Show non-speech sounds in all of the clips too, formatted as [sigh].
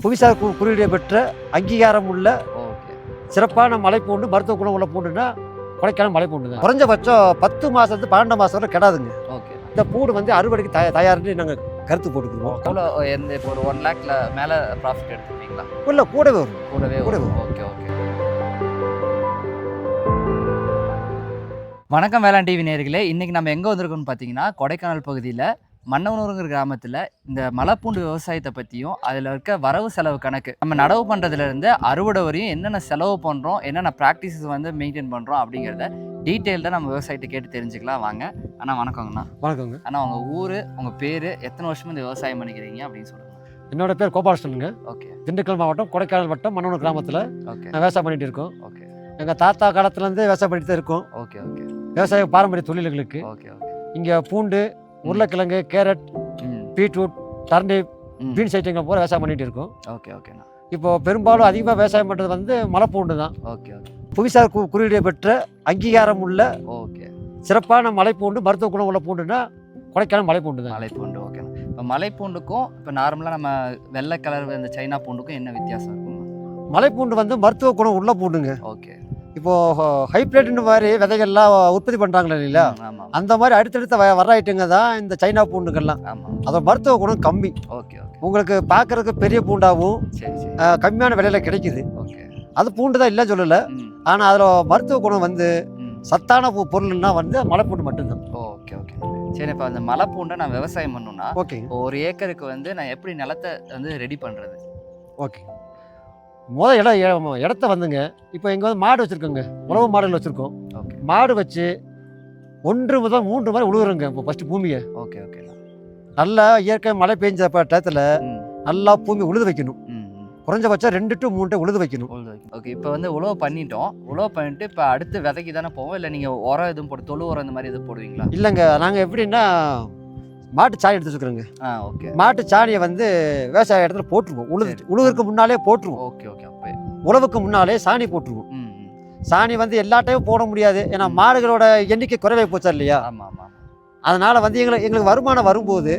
புவிசார் கு- குறியீடு பெற்ற அங்கீகாரம் உள்ள சிறப்பான மலைப்பூண்டு மருத்துவ குணம் உள்ள பூண்டுன்னா கொடைக்கானல் மலைப்பூண்டு தான் குறைஞ்சபட்சம் பத்து மாதத்து பன்னெண்டு மாதம் வரை கெடாதுங்க. ஓகே. இந்த பூண்டு வந்து அறுவடைக்கு தய தயார்னு நாங்கள் கருத்து போட்டுக்கிறோம். எவ்வளோ எந்த இப்போ ஒரு ஒன் லேக்ல மேலே ப்ராஃபிட் எடுத்துப்பீங்களா? இல்லை கூடவே வரும். கூடவே கூட வரும். Okay okay. வணக்கம் வேளாண் டிவி நேயர்களே இன்னைக்கு நம்ம எங்கே வந்திருக்கோம்னு பார்த்தீங்கன்னா கொடைக்கானல் பகுதியில் மன்னவனூருங்கிற கிராமத்தில் இந்த மலைப்பூண்டு விவசாயத்தை பற்றியும் அதில் இருக்க வரவு செலவு கணக்கு. நம்ம நடவு பண்ணுறதுலேருந்து அறுவடை வரையும் என்னென்ன செலவு பண்ணுறோம் என்னென்ன ப்ராக்டிசஸ் வந்து மெயின்டைன் பண்ணுறோம் அப்படிங்கிறத டீட்டெயில்டாக நம்ம விவசாயத்தை கேட்டு தெரிஞ்சுக்கலாம். வாங்க. அண்ணா வணக்கங்கண்ணா. வணக்கங்க. அண்ணா உங்கள் ஊர் உங்கள் பேர் எத்தனை வருஷமா இந்த விவசாயம் பண்ணிக்கிறீங்க அப்படின்னு சொல்லுங்கள் என்னோட பேர் கோபாலகிருஷ்ணனுங்க. ஓகே. திண்டுக்கல் மாவட்டம் கொடைக்கானல் வட்டம் மன்னூர் கிராமத்தில் ஓகே. நான் விவசாயம் பண்ணிட்டு இருக்கோம். ஓகே. எங்கள் தாத்தா காலத்துலேருந்து விவசாயம் பண்ணிட்டு தான் இருக்கோம். Okay okay. விவசாய பாரம்பரிய தொழில்களுக்கு. Okay okay. இங்கே பூண்டு உருளைக்கிழங்கு கேரட் பீட்ரூட் டர்னிப். பீன்ஸ் ஐட்டங்கள் பூரா விவசாயம் பண்ணிட்டு இருக்கோம். ஓகே ஓகேண்ணா இப்போ பெரும்பாலும் அதிகமாக விவசாயம் பண்ணுறது வந்து மலைப்பூண்டு தான். Okay okay. புவிசார் கு- குறியீடு பெற்ற அங்கீகாரம் உள்ள ஓகே. சிறப்பான மலைப்பூண்டு மருத்துவ குணம் உள்ள பூண்டுன்னா கொடைக்கானல் மலைப்பூண்டு தான். மலைப்பூண்டு ஓகேண்ணா இப்போ மலைப்பூண்டுக்கும் இப்போ நார்மலாக நம்ம வெள்ளை கலர் இந்த சைனா பூண்டுக்கும் என்ன வித்தியாசம் இருக்கும் மலைப்பூண்டு வந்து மருத்துவ குணம் உள்ள பூண்டுங்க. ஓகே. இப்போ ஹைப்ரிட்னு மாதிரி விதைகள்லாம் உற்பத்தி பண்ணுறாங்களே இல்லைங்களா? அந்த மாதிரி அடுத்தடுத்த வர ஐட்டங்க தான் இந்த சைனா பூண்டுகள்லாம். அதோட மருத்துவ குணம் கம்மி. Okay okay. உங்களுக்கு பார்க்கறதுக்கு பெரிய பூண்டாகவும் கம்மியான விலையில கிடைக்குது. ஓகே. அது பூண்டு தான் இல்லை சொல்லலை. ஆனால் அதில் மருத்துவ குணம் வந்து சத்தான பொ- பொருள்னா வந்து மலைப்பூண்டு மட்டும்தான். Okay okay. சரி இப்போ அந்த மலைப்பூண்டை நான் விவசாயம் ஓகேங்க இப்போ ஒரு ஏக்கருக்கு வந்து நான் எப்படி நிலத்தை வந்து ரெடி பண்ணுறது ஓகே. முத இடம் இடத்த வந்துங்க. இப்போ இங்கே வந்து மாடு வச்சுருக்கோங்க. உழவு மாடுகள் வச்சுருக்கோம். ஓகே. மாடு வச்சு ஒன்று முதல் மூன்று வரை உழுவுறோங்க இப்போ ஃபஸ்ட்டு பூமியை. ஓகே ஓகேண்ணா நல்லா இயற்கை மழை பெஞ்ச டயத்தில் நல்லா பூமி உழுது வைக்கணும். குறைஞ்சபட்சம் ரெண்டு டு மூணு உழுது வைக்கணும். ஓகே இப்போ வந்து உழவு பண்ணிட்டோம். உழவு பண்ணிட்டு இப்போ அடுத்து விதைக்கு தானே போவோம்? இல்லை நீங்கள் உரம் எதுவும் போட்டு தொழு உரம் இந்த மாதிரி எதுவும் போடுவீங்களா? இல்லைங்க. நாங்கள் எப்படின்னா மாட்டு சாணி எடுத்து வச்சுக்கிறோங்க. ஆ ஓகே. மாட்டு சாணியை வந்து விவசாய இடத்துல போட்டுருவோம். உழுது. உழுவுக்கு முன்னாலே போட்டுருவோம். ஓகே ஓகே அப்போ. உழவுக்கு முன்னாலே சாணி போட்டுருவோம். சாணி வந்து எல்லா டைமும் போட முடியாது. ஏன்னா. மாடுகளோட எண்ணிக்கை குறைவே போச்சா இல்லையா? ஆமாம் ஆமாம் அதனால வந்து எங்களுக்கு எங்களுக்கு வருமானம் வரும்போது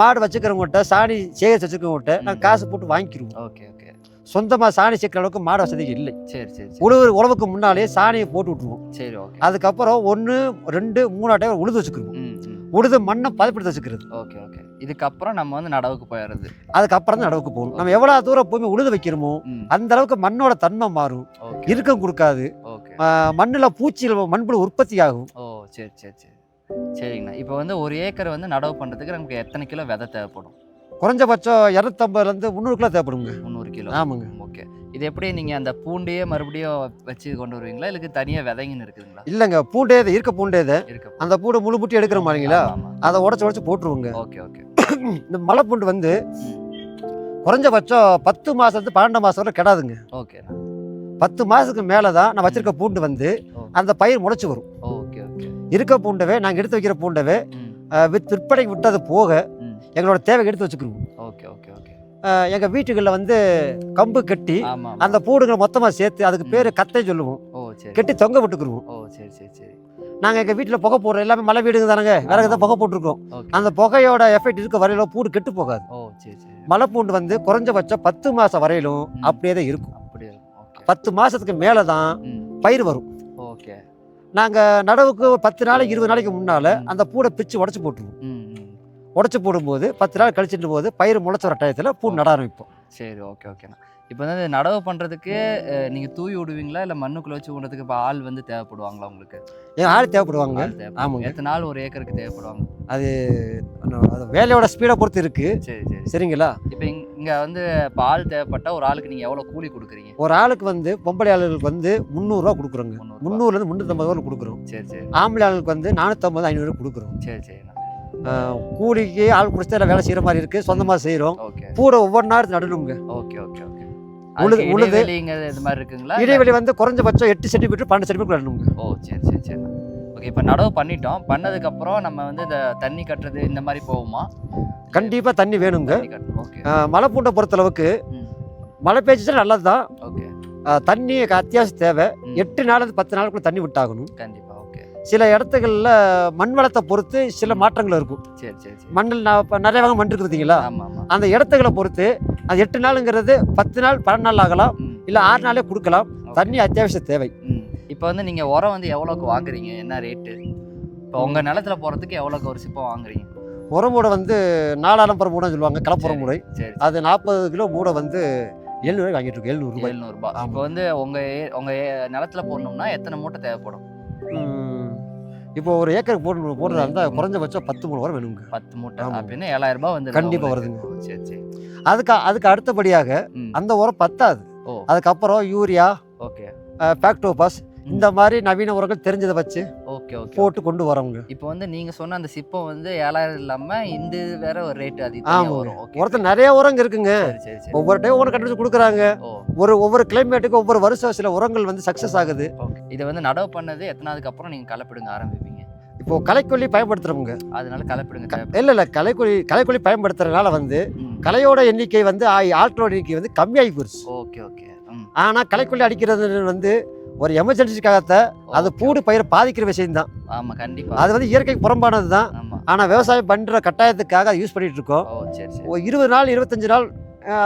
மாடு வச்சுக்கிறவங்ககிட்ட சாணி சேகரிச்சு வச்சுக்கிறவங்ககிட்ட. நாங்கள் காசு போட்டு வாங்கிக்கிருவோம். Okay okay. சொந்தமாக சாணி சேர்க்கிற அளவுக்கு மாடு வசதி இல்லை. சரி சரி உழவு உழவுக்கு முன்னாலே சாணியை போட்டு விட்டுருவோம். சரி ஓகே. அதுக்கப்புறம் ஒன்று ரெண்டு மூணு டைம் உழுது வச்சுக்கிருவோம். ம் ம். உழுது மண்ணை பதப்படுத்தி வச்சுக்கிறது. Okay okay. இதுக்கப்புறம் நம்ம வந்து நடவுக்கு போயிடுறது அதுக்கப்புறம் தான் நடவுக்கு போகணும். நம்ம எவ்வளோ தூரம் பூமி உழுது வைக்கிறோமோ அந்த அளவுக்கு மண்ணோட தன்மை மாறும். இறுக்கம் கொடுக்காது. மண்ணில் பூச்சிகள் மண்புழு உற்பத்தி ஆகும் ஓ சரி சரி சரி. சரிங்கண்ணா. இப்போ வந்து ஒரு ஏக்கர் வந்து நடவு பண்ணுறதுக்கு நமக்கு எத்தனை கிலோ விதை தேவைப்படும்? குறைஞ்சபட்சம் இரநூத்தம்பதுலேருந்து முந்நூறு கிலோ தேவைப்படுங்க. முந்நூறு கிலோ. ஆமாங்க. ஓகே. இது எப்படி நீங்கள் அந்த பூண்டையே மறுபடியும் வச்சு கொண்டு வருவீங்களா? இல்லைக்கு தனியாக விதைங்கன்னு இருக்குதுங்களா? இல்லைங்க பூண்டே இது இருக்க பூண்டே இது. இருக்க அந்த பூண்டை முழு முட்டி எடுக்கிற மாதிரிங்களா. அதை உடச்சி உடச்சி போட்டுருவோங்க. Okay okay. [clears throat] இந்த மலை பூண்டு வந்து குறைஞ்சபட்சம் பத்து மாதத்து பன்னெண்டு மாதம் வரை கெடாதுங்க. ஓகேண்ணா பத்து மாதத்துக்கு மேலே தான் நான் வச்சிருக்க பூண்டு வந்து. அந்த பயிர் முளைச்சி வரும். Okay okay. இருக்க பூண்டவே நாங்கள் எடுத்து வைக்கிற பூண்டவே வித் விற்பனைக்கு விட்டது போக எங்களோட தேவைக்கு எடுத்து வச்சுக்கிருவோம். ஓகே ஓகே ஓகே எங்கள் வீட்டுகளில் வந்து கம்பு கட்டி அந்த பூடுங்களை மொத்தமாக சேர்த்து அதுக்கு பேர் கத்தை சொல்லுவோம். கட்டி தொங்க விட்டுக்குருவோம். சரி சரி சரி. நாங்கள் எங்கள் வீட்டில் புகை போடுறோம் எல்லாமே மலை வீடுங்க தானங்க. விறகு தான் புகை போட்டிருக்கோம். அந்த புகையோட எஃபெக்ட் இருக்க வரையிலும் பூண்டு கெட்டு போகாது. மலை பூண்டு வந்து குறைஞ்சபட்சம் பத்து மாதம் வரையிலும். அப்படியே தான் இருக்கும் பத்து மாதத்துக்கு மேலே தான் பயிர் வரும். ஓகே. நாங்கள் நடவுக்கு பத்து நாளைக்கு இருபது நாளைக்கு முன்னால். அந்த பூடை பிச்சு உடச்சி போட்டுருவோம். உடச்சி போடும்போது பத்து நாள் கழிச்சிட்டு போது பயிர் முளைச்ச வர டயத்தில் பூ நட ஆரம்பிப்போம். சரி ஓகே ஓகேண்ணா இப்போ வந்து நடவு பண்ணுறதுக்கு நீங்கள் தூவி விடுவீங்களா? இல்லை மண்ணுக்குள்ள வச்சு விடுறதுக்கு இப்போ ஆள் வந்து தேவைப்படுவாங்களா உங்களுக்கு? என் ஆள் தேவைப்படுவாங்க. ஆமாங்க. எத்தனை நாள் ஒரு ஏக்கருக்கு தேவைப்படுவாங்க? அது அது வேலையோட ஸ்பீடை பொறுத்து இருக்கு. சரி சரி சரிங்களா? இப்போ இங்கே வந்து இப்போ ஆள் தேவைப்பட்டா ஒரு ஆளுக்கு நீங்கள் எவ்வளோ கூலி கொடுக்குறீங்க? ஒரு ஆளுக்கு வந்து பொம்பளை ஆளுகளுக்கு வந்து முந்நூறுரூவா கொடுக்குறோங்க. முந்நூறுலேருந்து முந்நூற்றம்பது ரூபா கொடுக்குறோம். சரி சரி. ஆம்பளை ஆளுக்கு வந்து நானூற்றம்பது ஐநூறு கொடுக்குறோம். சரி ஆஹ் கூலிக்கு ஆள் குடிச்சு வேலை செய்கிற மாதிரி இருக்குது சொந்தமாக செய்கிறோம் பூட ஒவ்வொரு நேரத்து நடுலுங்க ஓகே ஓகே ஓகே. உழுது- உழுது. இது மாதிரி இருக்குங்களா? இடைவெளி வந்து குறைஞ்சபட்சம் எட்டு சென்டிமீட்டர் பன்னெண்டு சென்டிமீட்டர் நடணுங்க. ஓ சரி சரி சரி. ஓகே இப்போ நடவு பண்ணிட்டோம். பண்ணதுக்கப்புறம் நம்ம வந்து இந்த தண்ணி கட்டுறது இந்த மாதிரி போகுமா? கண்டிப்பாக தண்ணி வேணுங்க. மலை பூண்டை பொறுத்தளவுக்கு மழை பெய்ஞ்சிச்சா நல்லது தான் ஓகே தண்ணி அத்தியாவசியம் தேவை. எட்டு நாள் பத்து நாளுக்குள்ள தண்ணி விட்டாகணும். கண்டிப்பாக சில இடத்துகளில் மண் வளத்தை பொறுத்து சில மாற்றங்கள் இருக்கும். சரி சரி மண்ணில் நான் இப்போ நிறைய வகை மண் இருக்குது பார்த்தீங்களா? ஆமா ஆமா. அந்த இடத்துகளை பொறுத்து அது எட்டு நாளுங்கிறது பத்து நாள் பன்னெண்டு நாள் ஆகலாம். இல்லை ஆறு நாளே கொடுக்கலாம். தண்ணி அத்தியாவசிய தேவை. இப்போ வந்து நீங்க உரம் வந்து எவ்வளோக்கு வாங்குறீங்க? என்ன ரேட்டு இப்போ உங்க நிலத்துல போறதுக்கு எவ்வளோக்கு ஒரு சிப்பம் வாங்குறீங்க? உரமூடை வந்து நாலாயிரம் மூடைன்னு சொல்லுவாங்க கலப்புற சரி. மூடை. அது நாற்பது கிலோ மூடை வந்து எழுநூறு வாங்கிட்டு இருக்கு எழுநூறுபா ஆமா. இப்போ வந்து உங்க ஏ- உங்க ஏ- நிலத்துல போடணும்னா எத்தனை மூட்டை தேவைப்படும். இப்போ ஒரு ஏக்கருக்கு போட்டு போடுறதா இருந்தால் குறைஞ்சபட்சம் பத்து மூணு உரம் வேணுங்க. பத்து மூட்டை. அப்படின்னு ஏழாயிரம் ரூபாய் வந்து கண்டிப்பா வருதுங்க. சரி சரி. அதுக்கு அதுக்கு அடுத்தபடியாக அந்த உரம் பத்தாது. ஓ. அதுக்கப்புறம் யூரியா ஓகே. பேக்டோபாஸ் இந்த மாதிரி நவீன உரங்கள் தெரிஞ்சதை வச்சு ஓகே ஓகே போட்டு கொண்டு வரோங்க இப்போ வந்து நீங்க சொன்ன அந்த சிப்பம் வந்து ஏழாயிரம் இல்லாம இந்த வேற ஒரு ரேட் அது. வரும். ஒருத்தர் நிறைய உரங்க இருக்குங்க. ஒவ்வொரு டைம் ஒவ்வொரு கண்டுபிடிச்சு கொடுக்குறாங்க. ஒரு ஒவ்வொரு கிளைமேட்டுக்கு ஒவ்வொரு வருஷம் சில உரங்கள் வந்து சக்ஸஸ் ஆகுது. இதை வந்து நடவு பண்ணது எத்தனாவதுக்கு அப்புறம் நீங்க கலப்பிடுங்க ஆரம்பிப்பீங்க? இப்போ களைக்கொல்லி பயன்படுத்துறவங்க. அதனால கலப்பிடுங்க இல்ல இல்ல களைக்கொல்லி களைக்கொல்லி பயன்படுத்துறதுனால வந்து ம். களையோட எண்ணிக்கை வந்து ஆ- ஆட்களோட எண்ணிக்கை வந்து கம்மியாகி போயிருச்சு. Okay okay. ம். ஆனா களைக்கொல்லி அடிக்கிறது வந்து ஒரு எமர்ஜென்சிக்காகத்த அது. பூடு பயிரை பாதிக்கிற விஷயம்தான். ஆமா கண்டிப்பா. அது வந்து இயற்கைக்கு புறம்பானது தான் ஆமா. ஆனா விவசாயம் பண்ற கட்டாயத்துக்காக அதை யூஸ் பண்ணிட்டு இருக்கோம் இருபது நாள் இருபத்தஞ்சு நாள்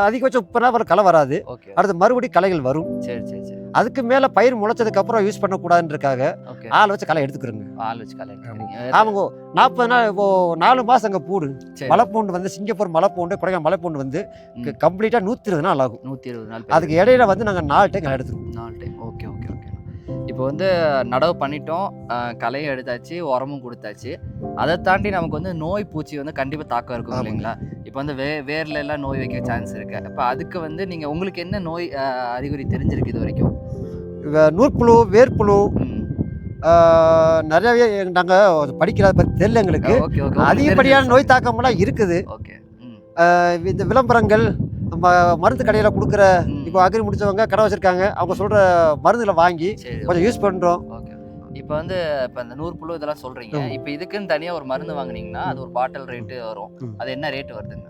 அதிகபட்சம் முப்பது நாள் வரை களை வராது. அடுத்து மறுபடியும் களைகள் வரும். சரி சரி சரி. அதுக்கு மேல பயிர் முளைச்சதுக்கு அப்புறம் யூஸ் பண்ணக்கூடாதுன்றக்காக ஆள் வச்சு களை எடுத்துக்கிறோங்க. ஆள் வச்சு எடுக்கிறீங்க ஆமாங்க நாற்பது நாள் இப்போ நாலு மாசம் அங்க பூடு. மலைப்பூண்டு வந்து சிங்கப்பூர் மலைப்பூண்டு கொடைக்கானல் மலைப்பூண்டு வந்து. கம்ப்ளீட்டா நூத்தி இருபது நாள் ஆகும். நூற்றி இருபது நாள் அதுக்கு இடையில வந்து நாங்க நாலு டைம் களை எடுத்துருவோம் நாலு டைம். ஓகே இப்போ வந்து நடவு பண்ணிட்டோம். அஹ், களையும் எடுத்தாச்சு உரமும் கொடுத்தாச்சு. அதை தாண்டி நமக்கு வந்து நோய் பூச்சி வந்து கண்டிப்பாக தாக்கம் இருக்கும். இல்லைங்களா? இப்போ வந்து வே வேர்ல எல்லாம் நோய் வைக்க சான்ஸ் இருக்கு. அப்போ அதுக்கு வந்து நீங்கள் உங்களுக்கு என்ன நோய் அறிகுறி தெரிஞ்சிருக்கு இது வரைக்கும்? நூற்புழு வேர்ப்புழு நிறையவே நாங்கள் படிக்கிறத பற்றி தெரியல எங்களுக்கு. அதிகப்படியான நோய் தாக்கமெல்லாம் இருக்குது. ஓகே இந்த விளம்பரங்கள் நம்ம மருந்து கடையில் கொடுக்குற. இப்போ அக்ரி முடிச்சவங்க கடை வச்சிருக்காங்க. அவங்க சொல்கிற மருந்துகளை வாங்கி கொஞ்சம் யூஸ் பண்ணுறோம் ஓகே இப்போ வந்து இப்போ இந்த நூறு புழு இதெல்லாம் சொல்றீங்க. இப்போ இதுக்குன்னு தனியாக ஒரு மருந்து வாங்குனீங்கன்னா அது ஒரு பாட்டில் ரேட்டு வரும். அது என்ன ரேட் வருதுங்க?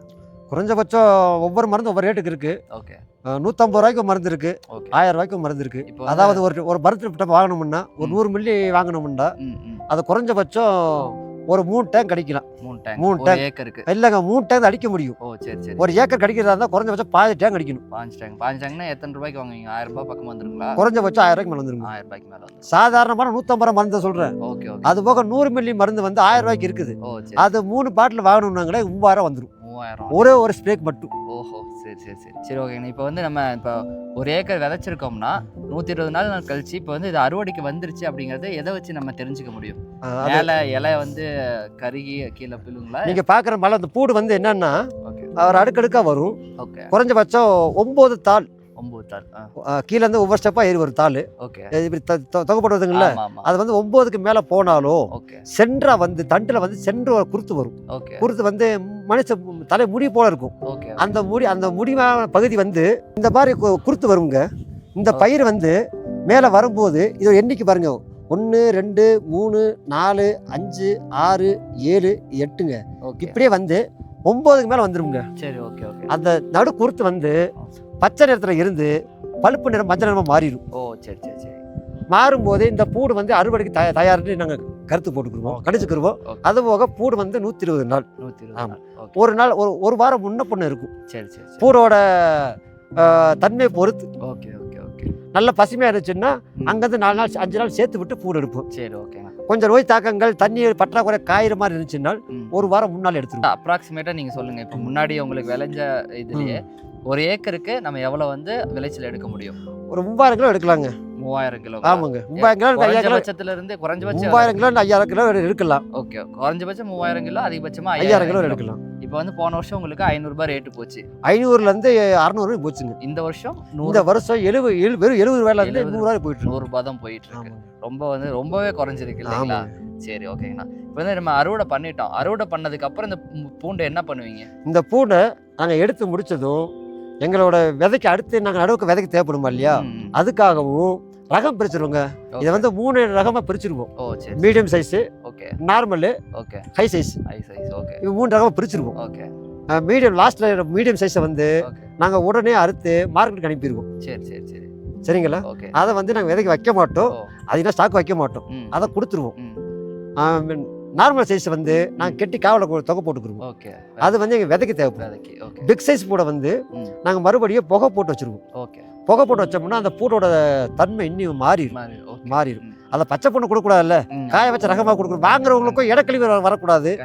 குறைஞ்சபட்சம் ஒவ்வொரு மருந்து ஒவ்வொரு ரேட்டுக்கு இருக்கு. ஓகே. நூற்றம்பது ரூபாய்க்கு மருந்து இருக்கு. ஆயிரம் ரூபாய்க்கு மருந்து இருக்கு. அதாவது ஒரு ஒரு மருந்து வாங்கணும்னா ஒரு. நூறு மில்லி வாங்கணும்னா அது குறைஞ்சபட்சம் ஒரு மூணு டேங்க் கிடைக்கலாம் மூணு டேங்க் மூணு tank. ஏக்கருக்கு. இல்லைங்க மூணு டேங்க் அடிக்க முடியும். ஓ சரி சரி ஒரு ஏக்கர் கிடைக்கிறதா இருந்தால் குறைஞ்சபட்சம் பாதி டேங்க் அடிக்கணும். பாஞ்சு டேங்க் பாஞ்சு டேங்க்னா எத்தனை ரூபாய்க்கு வாங்குவீங்க? ஆயிரம் ரூபாய் பக்கம் வந்துருங்களா? குறைஞ்சபட்சம் ஆயிரம் ரூபாய்க்கு மேலே வந்துருங்க. ஆயிரம் ரூபாய்க்கு மேல வந்துரும் சாதாரணமான நூற்றம்பது ரூபா மருந்து சொல்கிறேன் ஓகே அது போக நூறு மில்லி மருந்து வந்து ஆயிரம் ரூபாய்க்கு இருக்குது. அது மூணு பாட்டில் வாங்கணும்னாங்களே மூவாயிரம் வந்துடும் மூவாயிரம் ஒரே ஒரு ஸ்ப்ரேக் மட்டும். ஓஹோ சரி சரி சரி. சரி ஓகேங்க இப்போ வந்து நம்ம இப்போ ஒரு ஏக்கர் விதைச்சிருக்கோம்னா நூற்றி இருபது நாள் நாள் கழிச்சு இப்போ வந்து இது அறுவடைக்கு வந்துருச்சு அப்படிங்கறத எதை வச்சு நம்ம தெரிஞ்சுக்க முடியும்? மேலே இலை வந்து கருகி கீழே பிள்ளுங்களா நீங்க பாக்குற மலை அந்த பூடு வந்து என்னன்னா அவர் அடுக்கடுக்கா வரும். ஓகே குறைஞ்சபட்சம் ஒன்பது தாள் ஒம்பது தாள் ஆ. ஆஹ் கீழ இருந்து ஒவ்வொரு ஸ்டெப்பா ஏறி ஒரு தாள். ஓகே. இப்படி தொ- தொ- தொகைப்பட்டு வருதுங்களா ஆமா ஆமா அது வந்து ஒன்பதுக்கு மேல போனாலும் சென்றா வந்து தண்டுல வந்து சென்று ஒரு குருத்து வரும். ஓகே. குருத்து வந்து மனுஷ தலை முடி போல இருக்கும். அந்த முடி அந்த முடிவான பகுதி வந்து இந்த மாதிரி கு- குருத்து வருங்க. இந்த. பயிர் வந்து மேலே வரும்போது இது ஒரு எண்ணிக்கை பாருங்க. ஒன்று ரெண்டு மூணு நாலு அஞ்சு ஆறு ஏழு எட்டுங்க. இப்படியே வந்து ஒன்பதுக்கு மேலே வந்துருங்க. சரி ஓகே ஓகே. அந்த நடு குருத்து வந்து பச்சை நிறத்தில் இருந்து பழுப்பு நிறம் மஞ்சள் நிறமாக மாறிடும். ஓ சரி சரி சரி. மாறும்போது இந்த பூடு வந்து அறுவடைக்கு தயா தயார்னு நாங்கள் கருத்து போட்டுக்கிருவோம் ஓகே. கணிச்சுக்கிருவோம். ஓகே. அது போக பூடு வந்து நூற்றி இருபது நாள். நூற்றி இருபது ஆமா. நாள். ஓகே. ஒரு நாள் ஒரு ஒரு வாரம் முன்ன பொண்ணு இருக்கும். சரி சரி பூடோட தன்மையை பொறுத்து. Okay okay okay. நல்ல பசுமையாக இருந்துச்சுன்னா. அங்கேருந்து நாலு நாள் அஞ்சு நாள் சேர்த்து விட்டு பூடு எடுப்போம். சரி ஓகேண்ணா கொஞ்சம் நோய் தாக்கங்கள் தண்ணி பற்றாக்குறை காயிற மாதிரி இருந்துச்சுன்னா ஒரு வாரம் முன்னால் எடுத்துருவோம். அப்ராக்சிமேட்டா நீங்க சொல்லுங்க. இப்போ முன்னாடி உங்களுக்கு விளைஞ்ச இதுலயே ஒரு ஏக்கருக்கு நம்ம எவ்வளவு வந்து விளைச்சல் எடுக்க முடியும்? ஒரு மூவாயிரம் கிலோ எடுக்கலாங்க. மூவாயிரம் கிலோ. ஆமாங்க. மூவாயிரம் கிலோ ஐயாயிரம் கிலோ. குறைஞ்சபட்சத்துல இருந்து குறைஞ்சபட்சம் மூவாயிரம் கிலோ ஐயாயிரம் கிலோ எடுக்கலாம். ஓகே. குறைஞ்சபட்சம் மூவாயிரம் கிலோ அதிகபட்சமா ஐயாயிரம் கிலோ எடுக்கலாம். இப்போ வந்து போன வருஷம் உங்களுக்கு ஐநூறு ரூபாய் ரேட்டு போச்சு. ஐநூறுலேருந்து அறநூறு போச்சுங்க. இந்த வருஷம் இந்த வருஷம் எழுபது எழு வெறும் எழுபது ரூபாயிலேருந்து. நூறுரூவா போயிட்டு இருக்கு. நூறு ரூபாய் தான் போயிட்டு இருக்கு. ரொம்ப வந்து ரொம்பவே குறைஞ்சிருக்கு இல்லைங்களா. சரி ஓகேங்கண்ணா. இப்போ வந்து நம்ம அறுவடை பண்ணிட்டோம். அறுவடை பண்ணதுக்கு அப்புறம் இந்த பூண்டை என்ன பண்ணுவீங்க? இந்த பூண்டை நாங்கள் எடுத்து முடிச்சதும் எங்களோட விதைக்கு அடுத்து நாங்கள் நடுவுக்கு விதைக்கு தேவைப்படுமா இல்லையா. அதுக்காகவும் ரகம் பிரிச்சிருவோங்க. இதை வந்து மூணு ரகமாக பிரிச்சிருவோம். ஓ சரி medium size okay normal okay high size high size okay இது மூணு ரகமாக பிரிச்சிருவோம். ஓகே மீடியம் லாஸ்ட்டில் மீடியம் சைஸை வந்து நாங்கள் உடனே அறுத்து மார்க்கெட்டுக்கு அனுப்பிடுவோம் சரி சரி சரி. சரிங்களா? அதை வந்து நாங்கள் விதைக்கு வைக்க மாட்டோம். ஓ. அது என்ன ஸ்டாக் வைக்க மாட்டோம். அதை கொடுத்துருவோம். நார்மல் சைஸ் வந்து நாங்கள் கெட்டி காவலை தொகை போட்டுக்கிருவோம். ஓகே. அது வந்து எங்கள் விதைக்கு தேவைப்படும். ஓகே. பிக் சைஸ் பூடை வந்து. நாங்கள் மறுபடியும் புகை போட்டு வச்சுருவோம். ஓகே. புகை போட்டு வச்சோம்னா அந்த பூடோட தன்மை இன்னும் மாறிடும் மாறி ஓகே. மாறிடும். அதை பச்சை பொண்ணு கொடுக்கக்கூடாதுல்ல? ம். காய வச்ச ரகமாக கொடுக்கணும் வாங்குறவங்களுக்கும் இடக்கழிவு வர- வரக்கூடாது.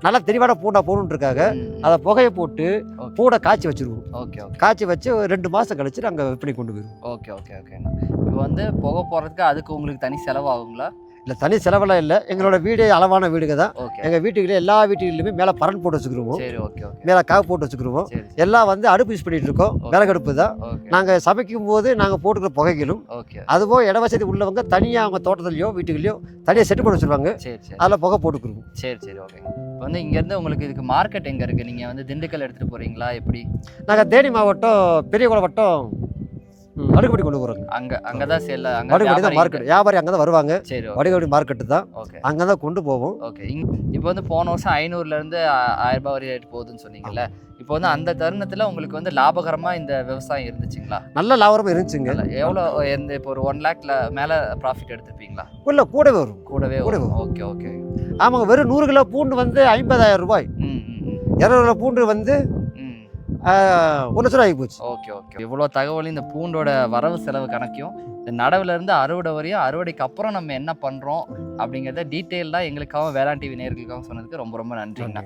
நல்லா தெளிவான பூண்டா போகணுன்றக்காக. அதை புகையை போட்டு ஓகே. பூடை காய்ச்சி வச்சிருவோம். Okay okay. காய்ச்சி வச்சு ஒரு ரெண்டு மாதம் கழிச்சு நாங்கள் விற்பனை கொண்டு போயிடுவோம். ஓகே ஓகே ஓகேண்ணா இப்போ வந்து புகை போடுறதுக்கு அதுக்கு உங்களுக்கு தனி செலவாகுங்களா இல்லை தனி செலவெல்லாம் இல்லை. எங்களோட வீடு அளவான வீடுங்க தான். ஓகே. எங்கள் வீட்டுக்குள்ளே எல்லா வீட்டுகளிலுமே மேலே பரன் போட்டு வச்சுக்கிருவோம். சரி ஓகே ஓகே. மேலே காவு போட்டு வச்சுக்கிருவோம். எல்லாம் வந்து அடுப்பு யூஸ் பண்ணிட்டு இருக்கோம். விறகடுப்பு தான். ஓகே. நாங்கள் சமைக்கும் போது நாங்கள் போட்டுக்கிற புகைகளும் ஓகே. அதுபோல் இட வசதி உள்ளவங்க தனியாக அவங்க தோட்டத்துலையோ வீட்டுக்குள்ளேயோ தனியாக செட்டு பண்ணி வச்சுருவாங்க. சரி சரி. அதில் புகை போட்டுக்கிருவோம். சரி சரி இப்போ வந்து இங்கேருந்து உங்களுக்கு இதுக்கு மார்க்கெட் எங்கே இருக்குது நீங்கள் வந்து திண்டுக்கல் எடுத்துகிட்டு போகிறீங்களா எப்படி? நாங்கள் தேனி மாவட்டம் பெரியகுளம் வட்டம் ம், வடுகுபடி கொண்டு போகிறோங்க அங்கே அங்கே தான் சேல் அங்கே வடுகுபடி தான் மார்க்கெட் வியாபாரி அங்கே தான் வருவாங்க. சரி ஓகே வடுகுபடி மார்க்கெட்டு தான். அங்கே தான் கொண்டு போவோம். ஓகே இப்போ வந்து போன வருஷம் ஐநூறுலேருந்து ஆயிரம் ரூபாய் வரை ரேட் போகுதுன்னு சொன்னீங்கல்ல. இப்போ வந்து அந்த தருணத்தில் உங்களுக்கு வந்து லாபகரமாக இந்த விவசாயம் இருந்துச்சுங்களா? நல்ல லாபம் இருந்துச்சுங்க. இல்ல, எவ்வளோ எந்த இப்போ ஒரு ஒன் லேக்ல மேலே ப்ராஃபிட் எடுத்திருப்பீங்களா? இல்லை கூடவே வரும். கூடவே கூட வரும். ஓகே ஓகே ஆமாங்க வெறும் நூறு கிலோ பூண்டு வந்து ஐம்பதாயிரம் ரூபாய். ம். இரநூறு கிலோ பூண்டு வந்து ஒரு லட்ச ஆகி போச்சு. Okay okay. இவ்வளோ தகவல் இந்த பூண்டோட வரவு செலவு கணக்கையும் இந்த நடவுல இருந்து அறுவடை வரையும் அறுவடைக்கு அப்புறம் நம்ம என்ன பண்ணுறோம் அப்படிங்கிறத டீட்டெயிலாக எங்களுக்காகவும் வேளாண் டிவி நேர்களுக்காகவும் சொன்னதுக்கு ரொம்ப ரொம்ப நன்றிங்கண்ணா.